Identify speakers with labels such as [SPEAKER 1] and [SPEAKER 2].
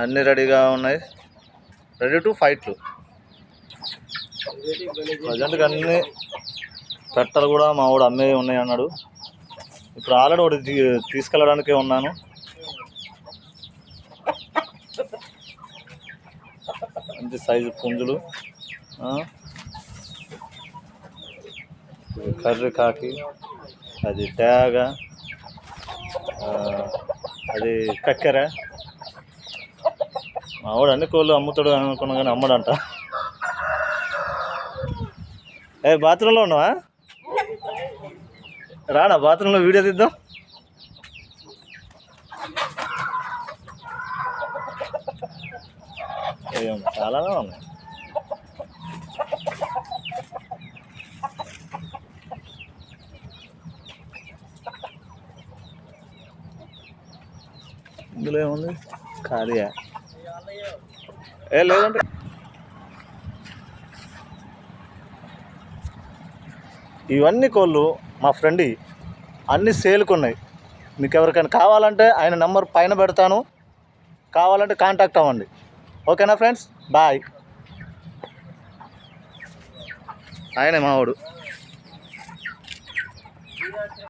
[SPEAKER 1] అన్నీ రెడీగా ఉన్నాయి. రెడీ టు ఫైట్లు. ప్రజెంట్గా అన్ని పెట్టలు కూడా మా వాడు అమ్మే ఉన్నాయి అన్నాడు. ఇప్పుడు ఆల్రెడీ ఒకటి తీసుకెళ్ళడానికే ఉన్నాను. మంచి సైజు పుంజులు. కర్రీ కాకి అది తేగ అది కక్కెర. మా వాడు అన్ని కోళ్ళు అమ్ముతాడు అనుకున్నా కానీ అమ్మడంట. ఏ బాత్రూంలో ఉన్నావా? రానా బాత్రూంలో వీడియో తీద్దాం. ఏం చాలానే ఉన్నాయి. ఇందులో ఏముంది? ఖాళీయా. ఏ లేదండి ఇవన్నీ కోళ్ళు మా ఫ్రెండ్ అన్ని సేల్కున్నాయి. మీకు ఎవరికైనా కావాలంటే ఆయన నెంబర్ పైన పెడతాను. కావాలంటే కాంటాక్ట్ అవ్వండి. ఓకేనా ఫ్రెండ్స్? బాయ్. ఆయనే మావాడు.